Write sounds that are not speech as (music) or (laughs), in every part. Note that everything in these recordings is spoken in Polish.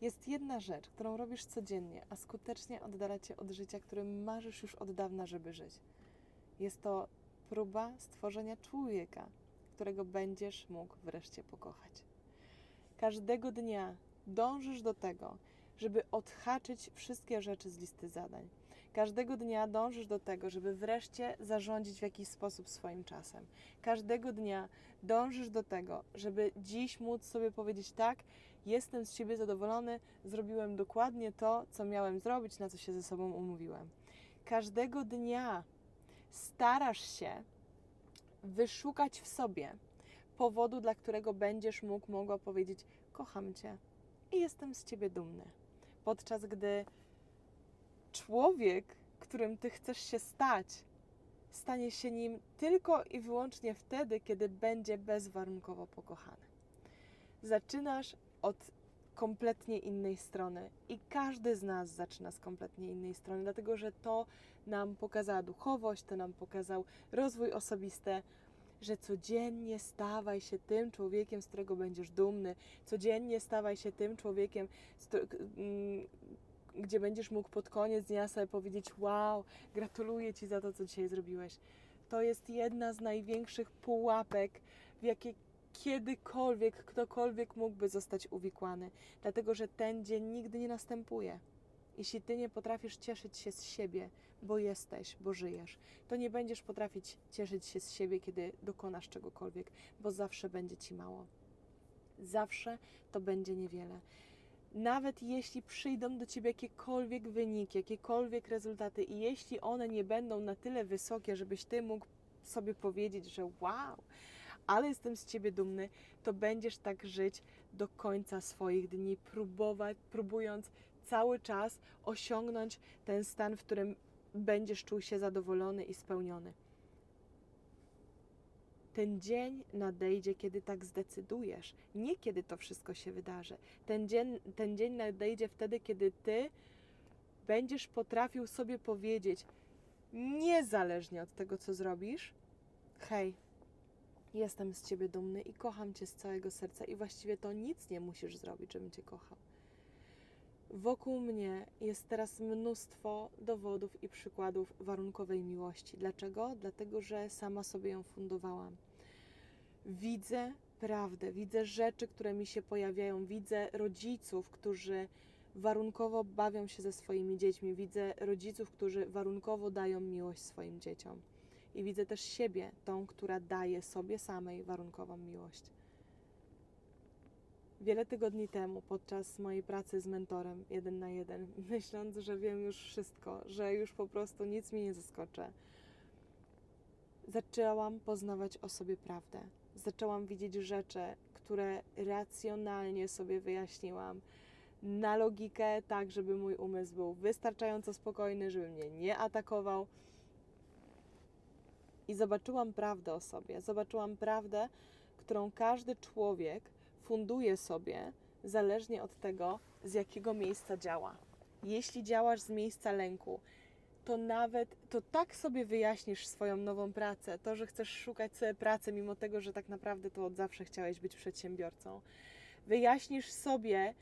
Jest jedna rzecz, którą robisz codziennie, a skutecznie oddala cię od życia, którym marzysz już od dawna, żeby żyć. Jest to próba stworzenia człowieka, którego będziesz mógł wreszcie pokochać. Każdego dnia dążysz do tego, żeby odhaczyć wszystkie rzeczy z listy zadań. Każdego dnia dążysz do tego, żeby wreszcie zarządzić w jakiś sposób swoim czasem. Każdego dnia dążysz do tego, żeby dziś móc sobie powiedzieć tak, jestem z siebie zadowolony, zrobiłem dokładnie to, co miałem zrobić, na co się ze sobą umówiłem. Każdego dnia starasz się wyszukać w sobie powodu, dla którego będziesz mógł, mogła powiedzieć: Kocham Cię i jestem z Ciebie dumny. Podczas gdy człowiek, którym Ty chcesz się stać, stanie się nim tylko i wyłącznie wtedy, kiedy będzie bezwarunkowo pokochany. Zaczynasz od kompletnie innej strony i każdy z nas zaczyna z kompletnie innej strony, dlatego że to nam pokazała duchowość, to nam pokazał rozwój osobisty, że codziennie stawaj się tym człowiekiem, z którego będziesz dumny, codziennie stawaj się tym człowiekiem, mm, gdzie będziesz mógł pod koniec dnia sobie powiedzieć: Wow, gratuluję Ci za to, co dzisiaj zrobiłeś. To jest jedna z największych pułapek, w jakie kiedykolwiek ktokolwiek mógłby zostać uwikłany, dlatego że ten dzień nigdy nie następuje. Jeśli ty nie potrafisz cieszyć się z siebie, bo jesteś, bo żyjesz, to nie będziesz potrafić cieszyć się z siebie, kiedy dokonasz czegokolwiek, bo zawsze będzie ci mało. Zawsze to będzie niewiele. Nawet jeśli przyjdą do ciebie jakiekolwiek wyniki, jakiekolwiek rezultaty, i jeśli one nie będą na tyle wysokie, żebyś ty mógł sobie powiedzieć, że wow, ale jestem z ciebie dumny, to będziesz tak żyć do końca swoich dni, próbować, próbując cały czas osiągnąć ten stan, w którym będziesz czuł się zadowolony i spełniony. Ten dzień nadejdzie, kiedy tak zdecydujesz, nie kiedy to wszystko się wydarzy. Ten dzień, ten dzień nadejdzie wtedy, kiedy ty będziesz potrafił sobie powiedzieć, niezależnie od tego, co zrobisz, hej, jestem z ciebie dumny i kocham cię z całego serca, i właściwie to nic nie musisz zrobić, żebym cię kochał. Wokół mnie jest teraz mnóstwo dowodów i przykładów warunkowej miłości. Dlaczego? Dlatego, że sama sobie ją fundowałam. Widzę prawdę, widzę rzeczy, które mi się pojawiają, widzę rodziców, którzy warunkowo bawią się ze swoimi dziećmi, widzę rodziców, którzy warunkowo dają miłość swoim dzieciom. I widzę też siebie, tą, która daje sobie samej warunkową miłość. Wiele tygodni temu, podczas mojej pracy z mentorem jeden na jeden, (laughs) myśląc, że wiem już wszystko, że już po prostu nic mnie nie zaskoczy, zaczęłam poznawać o sobie prawdę. Zaczęłam widzieć rzeczy, które racjonalnie sobie wyjaśniłam na logikę, tak żeby mój umysł był wystarczająco spokojny, żeby mnie nie atakował. I zobaczyłam prawdę o sobie. Zobaczyłam prawdę, którą każdy człowiek funduje sobie zależnie od tego, z jakiego miejsca działa. Jeśli działasz z miejsca lęku, to nawet to tak sobie wyjaśnisz swoją nową pracę, to, że chcesz szukać sobie pracy, mimo tego, że tak naprawdę to od zawsze chciałeś być przedsiębiorcą. Wyjaśnisz sobie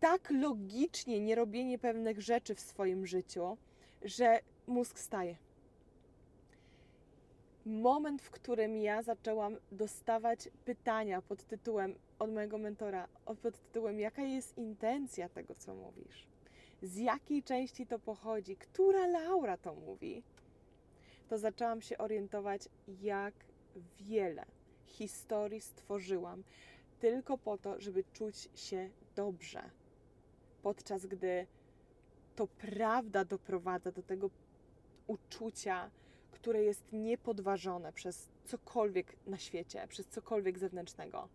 tak logicznie nierobienie pewnych rzeczy w swoim życiu, że mózg staje moment, w którym ja zaczęłam dostawać pytania pod tytułem od mojego mentora, pod tytułem jaka jest intencja tego, co mówisz, z jakiej części to pochodzi, która Laura to mówi, to zaczęłam się orientować, jak wiele historii stworzyłam tylko po to, żeby czuć się dobrze, podczas gdy to prawda doprowadza do tego uczucia, które jest niepodważone przez cokolwiek na świecie, przez cokolwiek zewnętrznego.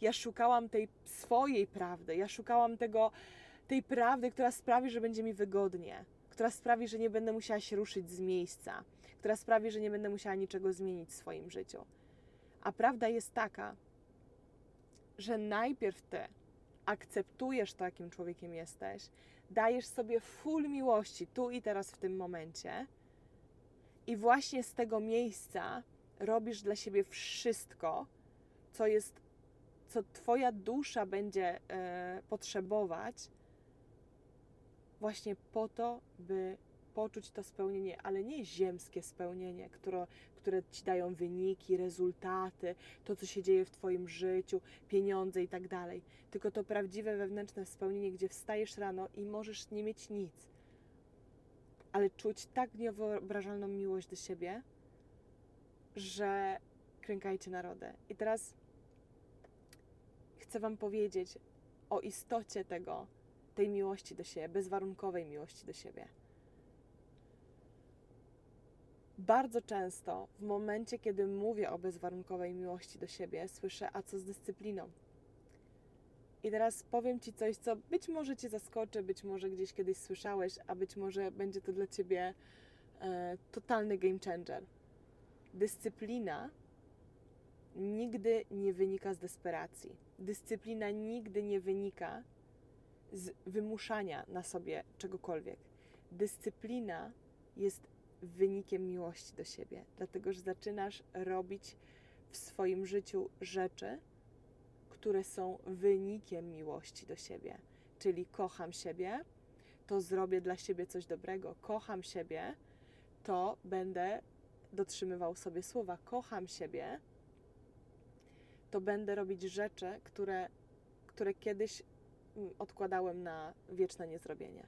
Ja szukałam tej swojej prawdy, ja szukałam tego, tej prawdy, która sprawi, że będzie mi wygodnie, która sprawi, że nie będę musiała się ruszyć z miejsca, która sprawi, że nie będę musiała niczego zmienić w swoim życiu. A prawda jest taka, że najpierw ty akceptujesz to, jakim człowiekiem jesteś, dajesz sobie full miłości tu i teraz w tym momencie i właśnie z tego miejsca robisz dla siebie wszystko, co jest co Twoja dusza będzie e, potrzebować, właśnie po to, by poczuć to spełnienie, ale nie ziemskie spełnienie, które, które ci dają wyniki, rezultaty, to, co się dzieje w Twoim życiu, pieniądze i tak dalej. Tylko to prawdziwe wewnętrzne spełnienie, gdzie wstajesz rano i możesz nie mieć nic, ale czuć tak niewyobrażalną miłość do siebie, że krękajcie narodę. I teraz chcę Wam powiedzieć o istocie tego, tej miłości do siebie, bezwarunkowej miłości do siebie. Bardzo często w momencie, kiedy mówię o bezwarunkowej miłości do siebie, słyszę, a co z dyscypliną? I teraz powiem Ci coś, co być może Cię zaskoczy, być może gdzieś kiedyś słyszałeś, a być może będzie to dla Ciebie e, totalny game changer. Dyscyplina nigdy nie wynika z desperacji. Dyscyplina nigdy nie wynika z wymuszania na sobie czegokolwiek. Dyscyplina jest wynikiem miłości do siebie, dlatego że zaczynasz robić w swoim życiu rzeczy, które są wynikiem miłości do siebie. Czyli kocham siebie, to zrobię dla siebie coś dobrego. Kocham siebie, to będę dotrzymywał sobie słowa. Kocham siebie, to będę robić rzeczy, które, które kiedyś mm, odkładałem na wieczne niezrobienie.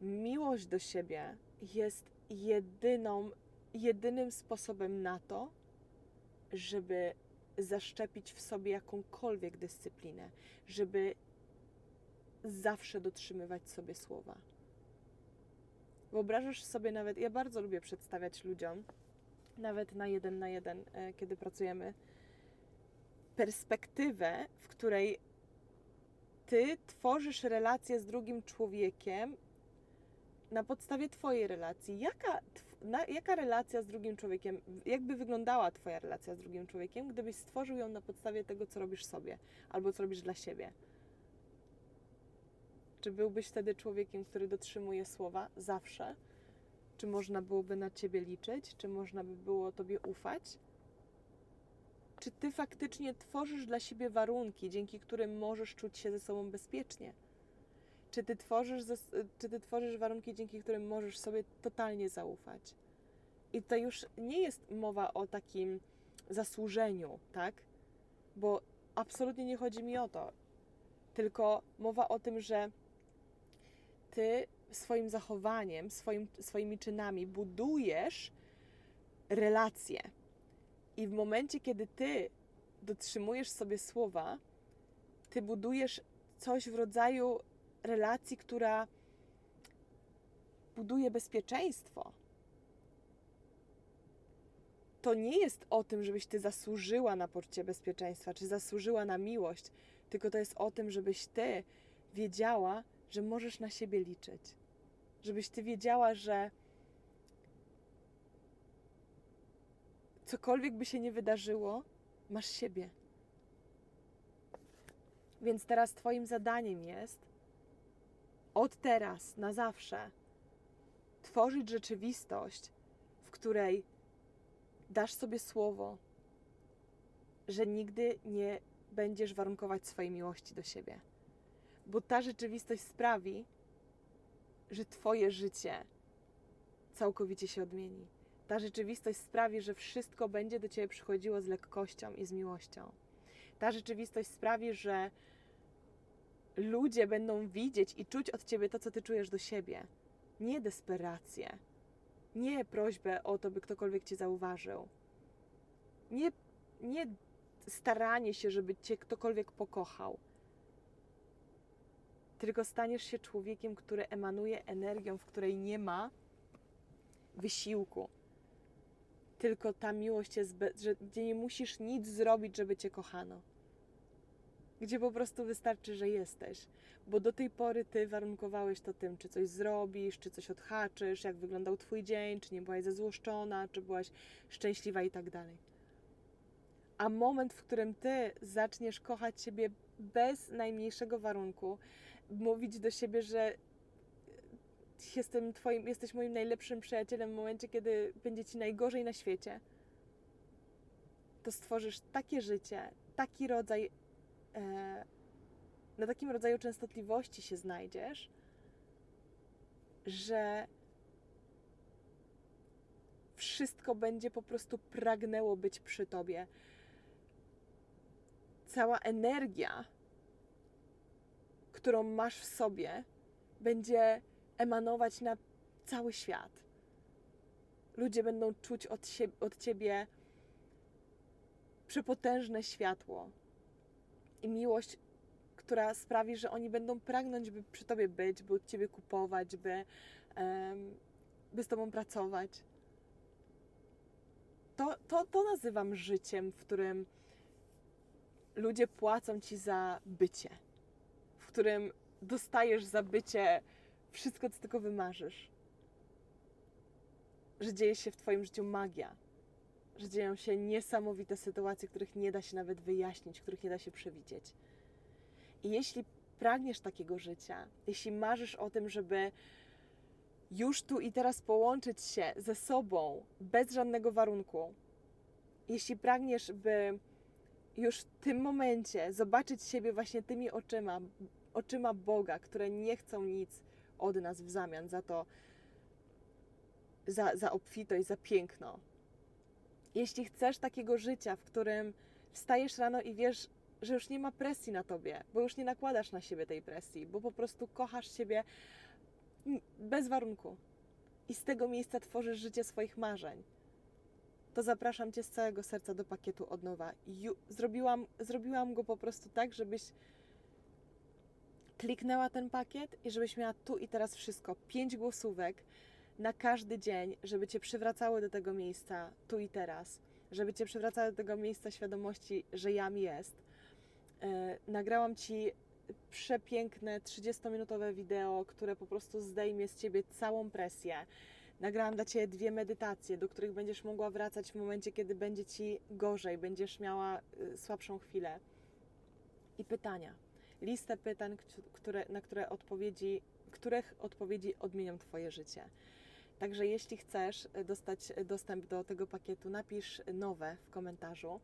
Miłość do siebie jest jedyną, jedynym sposobem na to, żeby zaszczepić w sobie jakąkolwiek dyscyplinę, żeby zawsze dotrzymywać sobie słowa. Wyobrażasz sobie nawet, ja bardzo lubię przedstawiać ludziom, nawet na jeden na jeden, e, kiedy pracujemy, perspektywę, w której ty tworzysz relację z drugim człowiekiem na podstawie twojej relacji. Jaka, na, jaka relacja z drugim człowiekiem, jakby wyglądała twoja relacja z drugim człowiekiem, gdybyś stworzył ją na podstawie tego, co robisz sobie albo co robisz dla siebie? Czy byłbyś wtedy człowiekiem, który dotrzymuje słowa zawsze? Czy można byłoby na ciebie liczyć? Czy można by było tobie ufać? Czy ty faktycznie tworzysz dla siebie warunki, dzięki którym możesz czuć się ze sobą bezpiecznie? Czy ty tworzysz, czy ty tworzysz warunki, dzięki którym możesz sobie totalnie zaufać? I to już nie jest mowa o takim zasłużeniu, tak? Bo absolutnie nie chodzi mi o to. Tylko mowa o tym, że ty swoim zachowaniem, swoim, swoimi czynami budujesz relacje. I w momencie, kiedy ty dotrzymujesz sobie słowa, ty budujesz coś w rodzaju relacji, która buduje bezpieczeństwo. To nie jest o tym, żebyś ty zasłużyła na poczucie bezpieczeństwa, czy zasłużyła na miłość, tylko to jest o tym, żebyś ty wiedziała, że możesz na siebie liczyć. Żebyś ty wiedziała, że cokolwiek by się nie wydarzyło, masz siebie. Więc teraz Twoim zadaniem jest od teraz na zawsze tworzyć rzeczywistość, w której dasz sobie słowo, że nigdy nie będziesz warunkować swojej miłości do siebie bo ta rzeczywistość sprawi, że Twoje życie całkowicie się odmieni. Ta rzeczywistość sprawi, że wszystko będzie do Ciebie przychodziło z lekkością i z miłością. Ta rzeczywistość sprawi, że ludzie będą widzieć i czuć od Ciebie to, co Ty czujesz do siebie. Nie desperację, nie prośbę o to, by ktokolwiek Cię zauważył, nie, nie staranie się, żeby Cię ktokolwiek pokochał, tylko staniesz się człowiekiem, który emanuje energią, w której nie ma wysiłku. Tylko ta miłość jest, że, gdzie nie musisz nic zrobić, żeby cię kochano. Gdzie po prostu wystarczy, że jesteś. Bo do tej pory ty warunkowałeś to tym, czy coś zrobisz, czy coś odhaczysz, jak wyglądał twój dzień, czy nie byłaś zezłoszczona, czy byłaś szczęśliwa i tak dalej. A moment, w którym ty zaczniesz kochać siebie bez najmniejszego warunku, mówić do siebie, że jestem twoim, jesteś moim najlepszym przyjacielem w momencie, kiedy będzie ci najgorzej na świecie. to stworzysz takie życie, taki rodzaj, na takim rodzaju częstotliwości się znajdziesz, że wszystko będzie po prostu pragnęło być przy tobie. Cała energia, którą masz w sobie, będzie emanować na cały świat. Ludzie będą czuć od, sie- od ciebie przepotężne światło i miłość, która sprawi, że oni będą pragnąć, by przy tobie być, by od ciebie kupować, by, em, by z tobą pracować. To, to, to nazywam życiem, w którym ludzie płacą ci za bycie, w którym dostajesz za bycie wszystko, co tylko wymarzysz. Że dzieje się w Twoim życiu magia, że dzieją się niesamowite sytuacje, których nie da się nawet wyjaśnić, których nie da się przewidzieć. I jeśli pragniesz takiego życia, jeśli marzysz o tym, żeby już tu i teraz połączyć się ze sobą bez żadnego warunku, jeśli pragniesz, by już w tym momencie zobaczyć siebie właśnie tymi oczyma, oczyma Boga, które nie chcą nic od nas w zamian za to, za, za obfitość, za piękno. Jeśli chcesz takiego życia, w którym wstajesz rano i wiesz, że już nie ma presji na tobie, bo już nie nakładasz na siebie tej presji, bo po prostu kochasz siebie bez warunku i z tego miejsca tworzysz życie swoich marzeń, to zapraszam Cię z całego serca do pakietu od nowa. Zrobiłam, zrobiłam go po prostu tak, żebyś kliknęła ten pakiet i żebyś miała tu i teraz wszystko. Pięć głosówek na każdy dzień, żeby Cię przywracały do tego miejsca tu i teraz. Żeby Cię przywracały do tego miejsca świadomości, że jam jest. E, nagrałam Ci przepiękne 30-minutowe wideo, które po prostu zdejmie z Ciebie całą presję. Nagrałam dla Ciebie dwie medytacje, do których będziesz mogła wracać w momencie, kiedy będzie Ci gorzej, będziesz miała y, słabszą chwilę. I pytania. Listę pytań, które, na które odpowiedzi, których odpowiedzi odmienią Twoje życie. Także jeśli chcesz y, dostać y, dostęp do tego pakietu, napisz nowe w komentarzu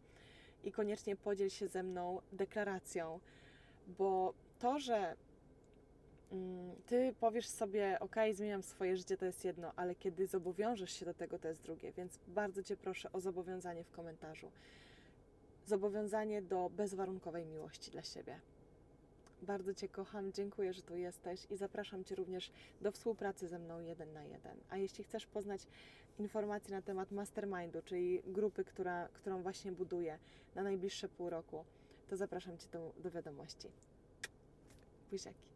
i koniecznie podziel się ze mną deklaracją, bo to, że mm, ty powiesz sobie, ok, zmieniam swoje życie, to jest jedno, ale kiedy zobowiążesz się do tego, to jest drugie. Więc bardzo Cię proszę o zobowiązanie w komentarzu. Zobowiązanie do bezwarunkowej miłości dla siebie. Bardzo Cię kocham, dziękuję, że tu jesteś i zapraszam Cię również do współpracy ze mną jeden na jeden. A jeśli chcesz poznać informacje na temat mastermindu, czyli grupy, która, którą właśnie buduję na najbliższe pół roku, to zapraszam Cię do, do wiadomości. Buziaki.